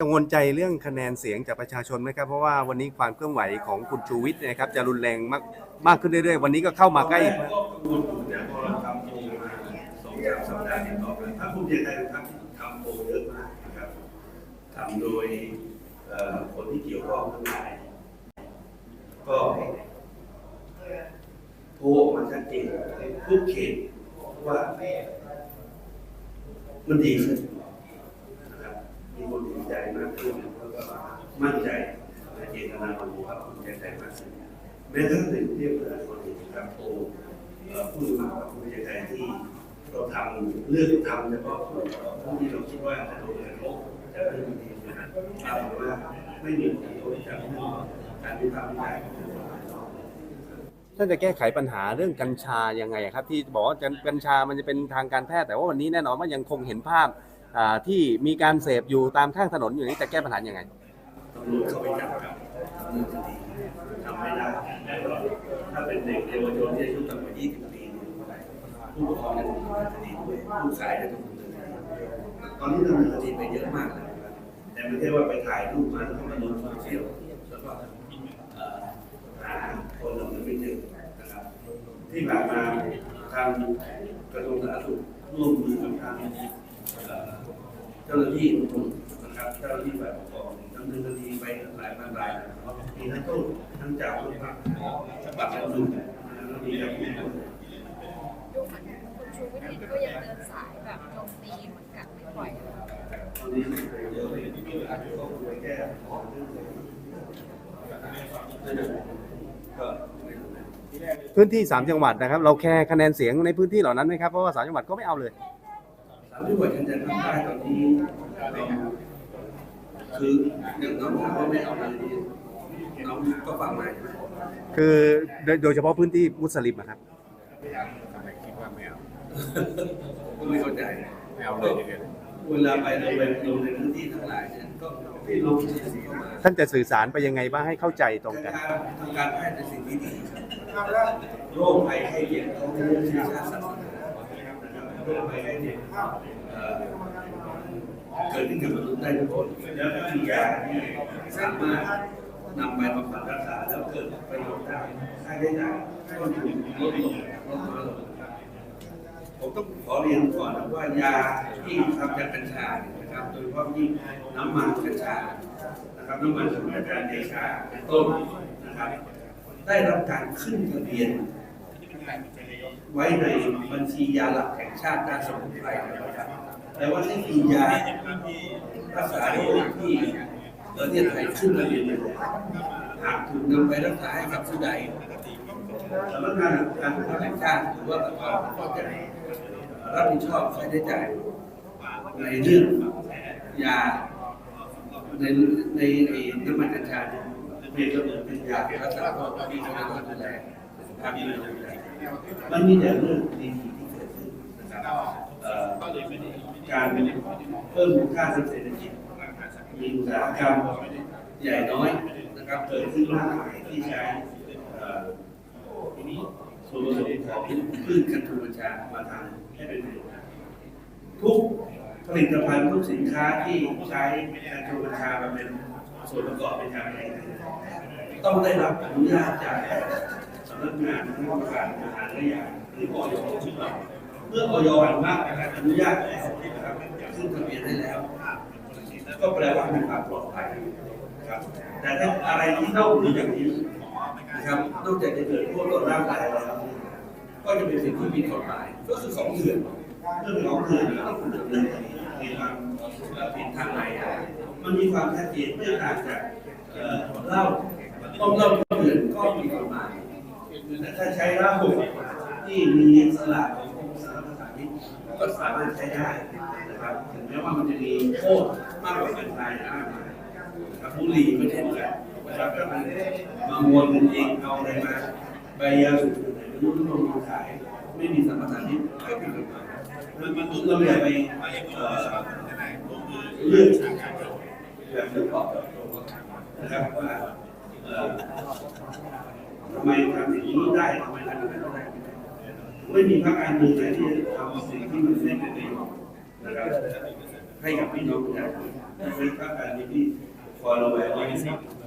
กังวลใจเรื่องคะแนนเสียงจากประชาชนไหมครับ เพราะว่าวันนี้ความเคลื่อนไหวของคุณชูวิทย์นะครับจะรุนแรงมากมากขึ้นเรื่อยๆ วันนี้ก็เข้ามาใกล้ก็กังวลอยู่แต่พอเราทำโพลมาสองสามสัปดาห์ติดต่อกันถ้าภูมิใจไทยทำทำโพเยอะมากนะครับทำโดยคนที่เกี่ยวข้องทั้งหลายก็โพลออกมาชัดเจนทุกเขตว่ามันดีขึ้นนะครับมีคนดีใจมากขึ้นแล้วก็ มั่นใจในเจตนาของพรรคภูมิใจไทยมากขึ้นแม้กระทั่งในกรุงเทพมหานครเองนะครับโอ่อผู้สมัครพรรคภูมิใจทยที่เราทำเลือกทำเฉพาะผู้ที่เราคิดว่าจะโดนกระทบจากเรื่องนี้นะครับปรากฏว่าไม่มีผลกระทบจากเรื่องการวิพากษ์วิจารณ์ของคนภายนอกท่านจะแก้ไขปัญหาเรื่องกัญชายังไงครับ ที่บอกว่ากัญชามันจะเป็นทางการแพทย์แต่ว่าวันนี้แน่นอนว่ายังคงเห็นภาพที่มีการเสพอยู่ตามข้างถนนอยู่นี้จะแก้ปัญหายังไง รวจเข้าไปจับกับดำเนินคดีทำไม่ได้แล้วถ้าเป็นเด็กเยาวชนที่อายุต่ำกว่า 20 ปีเนี่ยผู้ปกครองจะถูกดำเนินคดีด้วยผู้ขายจะถูกดำเนินคดีตอนนี้ดำเนินคดีไปเยอะมากแล้วนะครับแต่ไม่ใช่ว่าไปถ่ายรูปมาแล้วก็มาลงโซเชียลแล้วก็หาคนเหล่านั้นไม่เจอนะครับ ที่ผ่านมาทางกระทรวงสาธารณสุขร่วมมือกับทางเอ่เจ้าหน้าที่นะครับเจ้าหน้าที่ฝ่ายปกครองำเนินคดีไปหลายพันรายมีทั้งต้นทั้งจากต้นผักบัตรและดุลแล้วมีการพูดคุยดูเหมือนคุณชูวิทย์ก็ยังเดินสายแบบโจมตีเหมือนกันไม่ปล่อยตอนนี้เยอะเลยอาจจะต้องไปแก้เรื่องเลยก็พื้นที่ 3 จังหวัดนะครับ เราแคร์คะแนนเสียงในพื้นที่เหล่านั้นไหมครับ เพราะว่าสามจังหวัดก็ไม่เอาเลยสามจังหวัดชายแดนภาคใต้ตอนนี้เรา คืออย่างน้องถามว่าไม่เอาเลยนี่น้องก็ฟังมาใช่ไหมคือโดยโดยเฉพาะพื้นที่มุสลิมอะครับ ทำไมคิดว่าไม่เอาผมก็ไม่เข้าใจ ไม่เอาเลยยังไงเวลาไปเราไปลงในพื้นที่ทั้งหลายเนี่ยก็พี่น้องที่เสียเข้ามาท่านจะสื่อสารไปยังไงบ้างให้เข้าใจตรงกัน การทางการแพทย์เป็นสิ่งที่ดีครับโรคภัยไข้เจ็บเขาไม่ได้เชื้อชาติศาสนานะครับโรคภัยไข้เจ็บ เกิดขึ้นกับมนุษย์ได้ทุกคนแล้วก็มียาที่สามารถนำไปบำบัดรักษาแล้วเกิดประโยชน์ได้ค่าใช้จ่ายต้นทุนลดลงลดน้อยลงผมต้องขอเรียนก่อนนะว่ายาที่ทำจากกัญชาเนี่ยนะครับ โดยเฉพาะยิ่งน้ำมันกัญชานะครับน้ำมันสมุนไพรเดชาเป็นต้นนะครับ ได้รับการขึ้นทะเบียนไว้ในบัญชียาหลักแห่ง ชาติด้านสมุนไพรนะครับแต่ว่านี่คือยารักษาโรคที่ประเทศไทยขึ้นทะเบียนหากถูกนำไปรักษาให้กับผู้ใดสำนักงานการแพทย์แห่งชาติหรือว่าประกอบก็จะรับผิดชอบค่าใช้จ่ายในเรื่องยาในในในน้ำมันกัญชาเนี่ยเป็นกำเนิดเป็นยารักษาโรคที่เขาจะต้องดูแลสุขภาพที่เราดูแลมันมีแต่เรื่องดีๆที่เกิดขึ้นนะครับเอ่อการเพิ่มมูลค่าทางเศรษฐกิจมีอุตสาหกรรมใหญ่น้อยนะครับเกิดขึ้นมากมายที่ใช้ส่วนผสมของพืชกัญชากัญชามาทำให้เป็นประโยชน์ทุกผลิตภัณฑ์ทุกสินค้าที่ใช้กัญชากัญชามาเป็นส่วนประกอบเป็นยาแผนต้องได้รับอนุญาตจากสำนักงานคณะกรรมการอาหารและยาหรืออยทุกเรา มื่ออยอนุมัติอนุญาตแล้วนะครับขึ้นทะเบียนได้แล้วก็แปลว่ามีความปลอดภัยนะครับ แต่ถ้าอะไรที่นอกเหนือจากนี้นะครับนอกจากจะเกิดพวกต่อร่างกายแล้วก็จะเป็นสิ่งที่มีกฎหมายก็คือของเถื่อนเรื่องของเถื่อนก็ต้องดำเนินคดีมีความผิดทางไหนมันมีความชัดเจนเมื่อต่างจากเอ่าต้มเล้าเถื่อนก็มีกฎหมายแต่ถ้าใช้เหล้าที่มีสลากขององค์สาร ภามิตก็สามารถใช้ได้นะครับถึงแม้ว่ามันจะมีโทษมากกว่าการตายมากมายนะครับบุหรี่ก็เช่นกันนะครับถ้ามันมามวนกันเองเอาอะไรมาใบยาสูบไหนไม่รู้ลงมาขายไม่มีสัมปทานที่ก็ผิดกฎหมายมันมันเราอย่าไปเอ่อเลือกแบบเฉพาะนะครับว่าเออทำไมทำอย่างนี้ได้ทำไมทำอย่างนั้นไม่ได้ ไม่มีพรรคการเมืองไหนที่จะทำสิ่งที่มันไม่เป็นประโยชน์นะครับให้กับพี่น้องประชาชนซึ่งภาคการนี้ที่คอยระแวงว่า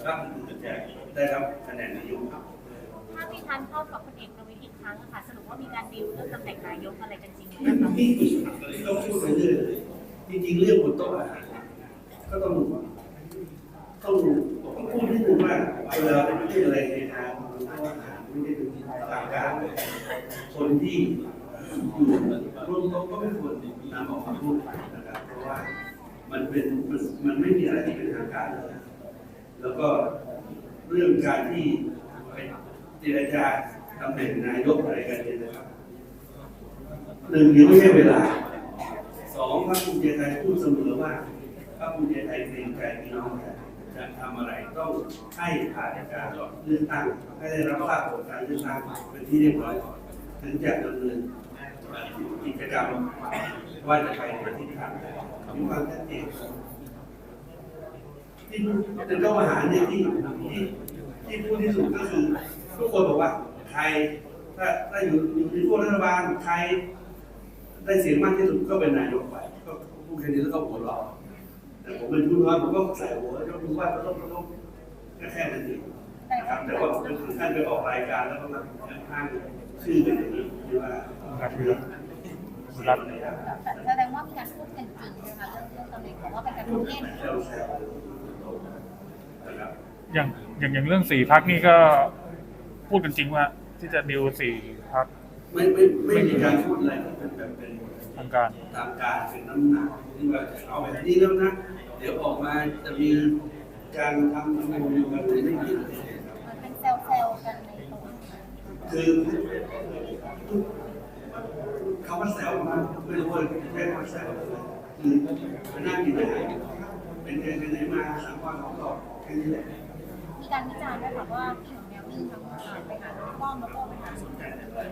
พรรคอื่นๆจะได้รับคะแนนนิยมถ้าพี่ทันเข้ากับพลเอกประวิตรอีกครั้งอะค่ะสรุปว่ามีการดีลเรื่องตำแหน่งนายกอะไรกันจริงไหมไม่คะมีต้องพูดไปเรื่อยจริงๆเรื่องบนโต๊ะอาหารก็ต้องต้องต้องพูดนิดนึงว่าเวลาเป็นเรื่องอะไรในทางบนโต๊ะอาหารไม่ได้เป็นทางการ คนที่อยู่ร่วมโต๊ะก็ไม่ควรนำออกมาพูดนะครับเพราะว่ามันเป็นมันไม่มีอะไรที่เป็นทางการเลยแล้วก็เรื่องการที่ไปเจรจาตำแหน่งนายกอะไรกันเนี่ยนะครับหนึ่งยังไม่ใช่เวลาสองพรรคภูมิใจไทยพูดเสมอว่าพรรคภูมิใจไทยเกรงใจพี่น้องจะทำอะไรต้องให้ผ่านการเลือกตั้งให้ได้รับทราบผลการเลือกตั้งเป็นที่เรียบร้อยก่อน ถึงจะดำเนินกิจกรรมว่าจะไปในทิศทางมีความชัดเจนที่เป็นเข้ามาหาเนี่ยที่ที่ที่พูดที่สุดก็คือทุกคนบอกว่าใครถ้าถ้าอยู่อยู่ในพวกรัฐบาลใครได้เสียงมากที่สุดก็เป็นนายกไปก็พูดแค่นี้แล้วก็หัวเราะแต่ผมเป็นผู้น้อยผมก็ใส่หัวยกมือไหว้ก็ต้องก็ต้องแค่แค่นั้นเองนะครับแต่ว่าเป็นถึงขั้นไปออกรายการแล้วก็มาอ้าง ชื่อเป็นอย่างนี้ที่ว่าครับรัฐแสดงว่ามีการพูดกันจริงนะคะเรื่องเรื่องตำแหน่งบอกว่าเป็นการพูดเล่นอย่างอย่างอย่างเรื่องสี่พักนี่ก็พูดกันจริงว่า ที่จะดิวสี่พักไม่ไม่ไม่มีการพูดอะไรที่เป็นแบบเป็นทางการตามการเป็นน้ำหนักที่ว่าจะเอาแบบนี้แล้วนะเดี๋ยวออกมาจะมีการทำอะไรกันในไม่คิดเลยครับมันเป็นเซลล์เซลล์กันในตัว คือคำว่าแซวมันไม่รู้ว่าใช้คำว่าแซวคือไปนั่งกินอาหารเป็นไงเป็นไหนมาสามวันสองรอบแค่นี้แหละมีการวิจารณ์ด้วยค่ะว่าพี่งแนววิ่งทั้งไปหาลุงป้อมแล้วก็ไปหาสุด้วย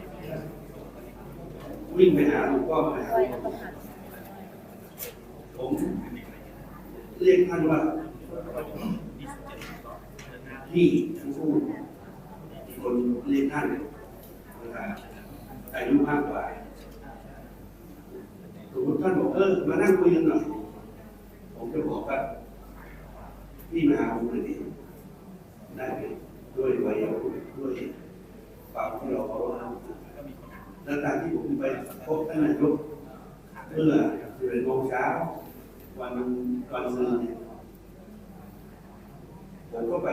วิ่งไปหาลูกก็ไปหาด้วยแล้วก็หาผมเรียกท่านว่าพี่ทั้งคู่ คนเรียกท่านนะครับอายุมากกว่าสมมติท่านบอกเออมานั่งคุยกันหน่อย ผมจะบอกว่าพี่มาหาผมเลยดีได้ไหมด้วยวัยด้วยความที่เราเคารพแล้วการที่ผมไปพบท่านนายกเมื่อ11โมงเช้า วันวันซืนเนี่ยผมก็ไป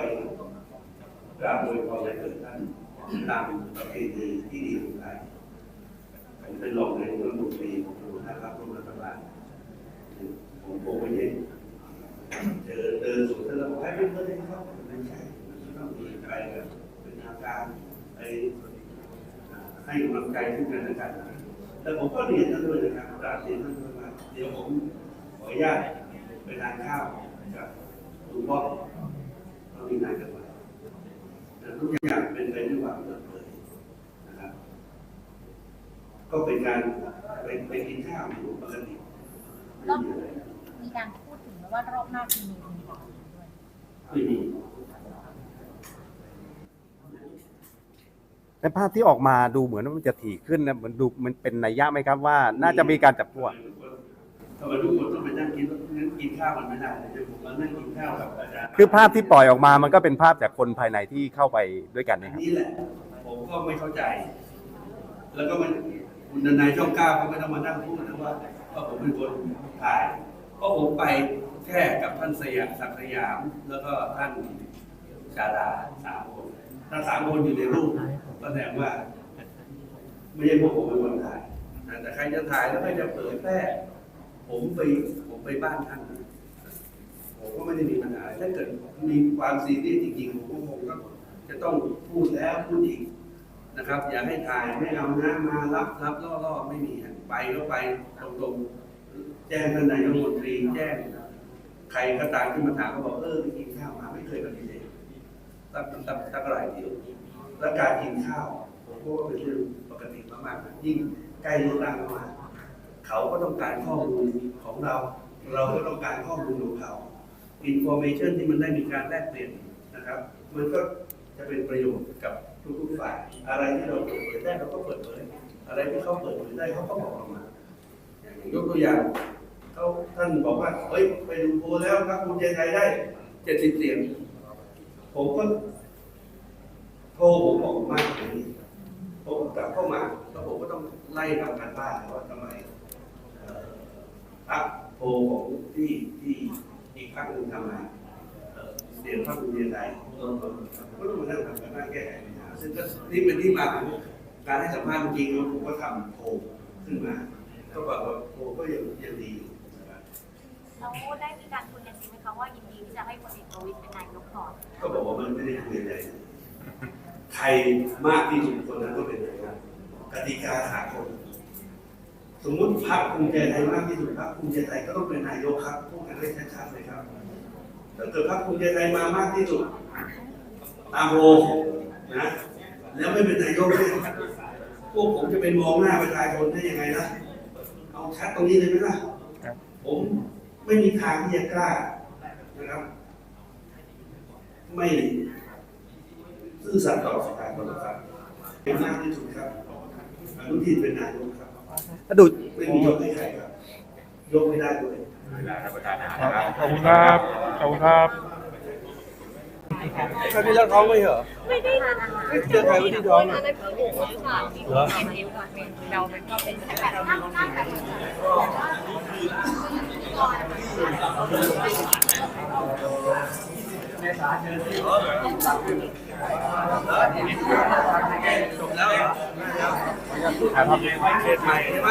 กราบโดยพรและเกิดท่านตามประเพณีที่ดีของไทยผมเป็นรองนายกรัฐมนตรีของนะครับร่วมรัฐบาลผมโผล่ไปเย็นเจอเดินสวนกันแล้วบอกให้เพื่อนๆได้เข้าไม่ใช่มันต้องมีไปแบบเป็นทางการไปให้กำลังใจซึ่งกันและกันแต่ผมก็เรียนท่านด้วยนะครับกราบเรียนท่านด้วยว่าเดี๋ยวผมขออนุญาตไปทานข้าวกับลุงป้อมเรามีนายกันไว้แต่ ทุกอย่างเป็นไปด้วยความเปิดเผยนะครับ ก็เป็นการไปไปกินข้าวอยู่ปกติรอบมีการพูดถึงว่ารอบหน้าจะมีมีแบบนี้ด้วยไม่มีในภาพที่ออกมาดูเหมือนว่ามันจะถี่ขึ้นนะเหมือนดูมันเป็นนัยยะไหมครับว่า น่าจะมีการจับพวก ทำไมทุกคนต้องไปนั่งกิ นงั้นกินข้าวมันไม่ได้เดี๋ยวผมมานั่งกินข้าวกับอาจารย์คือภาพที่ปล่อยออกมามันก็เป็นภาพจากคนภายในที่เข้าไปด้วยกันอันะนครับ นี้แหละ ผมก็ไม่เข้าใจ แล้วก็มันคุณนายช่องเก้าก็ไม่ต้องมานั่งพูดนะว่าว่าผมเป็นคนถ่ายเพราะผมไปแค่กับท่านสยามศักดิ์สยาม แล้วก็ท่านชาดาสามคนถ้าสามคนอยู่ในรูปก็แสดงว่า ไม่ใช่พวกผมเป็นคนถ่ายนะแต่ใครจะถ่ายแล้วใครจะเผยแพร่ผมไปผม ไปบ้านท่านผมก็ไม่ได้มีปัญหาถ้าเกิดมีความซีเรียสจริงๆผมก็คงก็จะต้องพูดแล้วพูดอีกนะครับ อย่าให้ถ่ายไม่เอานะมารับรับล่อล่อไม่มีไปก็ไปตรงๆ แจ้งท่านนายกรัฐมนตรีแจ้งใครก็ตามที่มาถามก็บอกเออไปกินข้าวมาไม่เคยปฏิเสธสักสักสักรายเดียวและการกินข้าวผมก็ว่าเป็นเรื่องปกติมากๆยิ่งใกล้เลือกตั้งเข้ามาเขาก็ต้องการข้อมูลของเรา เราก็ต้องการข้อมูลของเขาอินโฟเมชันที่มันได้มีการแลกเปลี่ยนนะครับ มันก็จะเป็นประโยชน์กับทุกๆฝ่าย อะไรที่เราเปิดเผยได้เราก็เปิดเผยอะไรที่เขาเปิดเผยได้เขาก็บอกออกมาอย่างยกตัวอย่างเขาท่านบอกว่าเฮ้ยไปดูโพแล้วพรรคภูมิใจไทยได้เจ็ดสิบเสียงผมก็โทรผมบอกมากอย่างนี้ผมกลับเข้ามาแล้วผมก็ต้องไล่ทำการบ้านว่าทำไมอ่อพรร คโพลของที่ที่อีกพรรคหนึ่งทำมาเอ่อเสียงพรรคภูมิใจไทยก็ต้องมานั่งทำการบ้านแก้ไขปัญหาซึ่งก็นี่เป็นที่มาของการให้สัมภาษณ์เมื่อกี้ผมก็ทำโพลขึ้นมา ก็บอกว่าโพลก็ยังยังดีอยู่นะครับเราได้มีการคุยกันจริงไหมคะว่ายินดีที่จะให้พลเอกประวิตรเป็นนายกก่อนก็บอกว่ามันไม่ได้คุยอะไรใครมากที่สุดคนนั้นก็เป็นนายกกติกาสากล สมมติพรรคภูมิใจไทยมากที่สุดพรรคภูมิใจไทยก็ต้องเป็นนายกครับพูดกันให้ชัดๆเลยครับถ้าเกิดพรรคภูมิใจไทยมามากที่สุด ตามโพลนะแล้วไม่เป็นนายกเนี่ยพวกผมจะไปมองหน้าประชาชนได้ยังไงล่ะ เอาชัดตรงนี้เลยไหมล่ะผมไม่มีทางที่จะกล้านะครับ ไม่ซื่อสัตย์ต่อประชาชนครับเป็นมากที่สุดครับอนุทินเป็นนายกครับ ถ้าดูไม่มียกให้ใครครับยกไม่ได้ด้วยเวลารับประทานอาหารนะครับขอบคุณครับ ขอบคุณครับคราวที่แล้วท้องไม่เหรอ ไม่ได้ทานอาหารไม่เจอใครวันที่ท้องอะอันนั้นคือหมูค่ะที่เราเห็นนิ้วค่ะเรามันก็เป็นแบ บนั่งนั่งแบจบแล้วเหรอครับเขตใหม่ใช่ไหม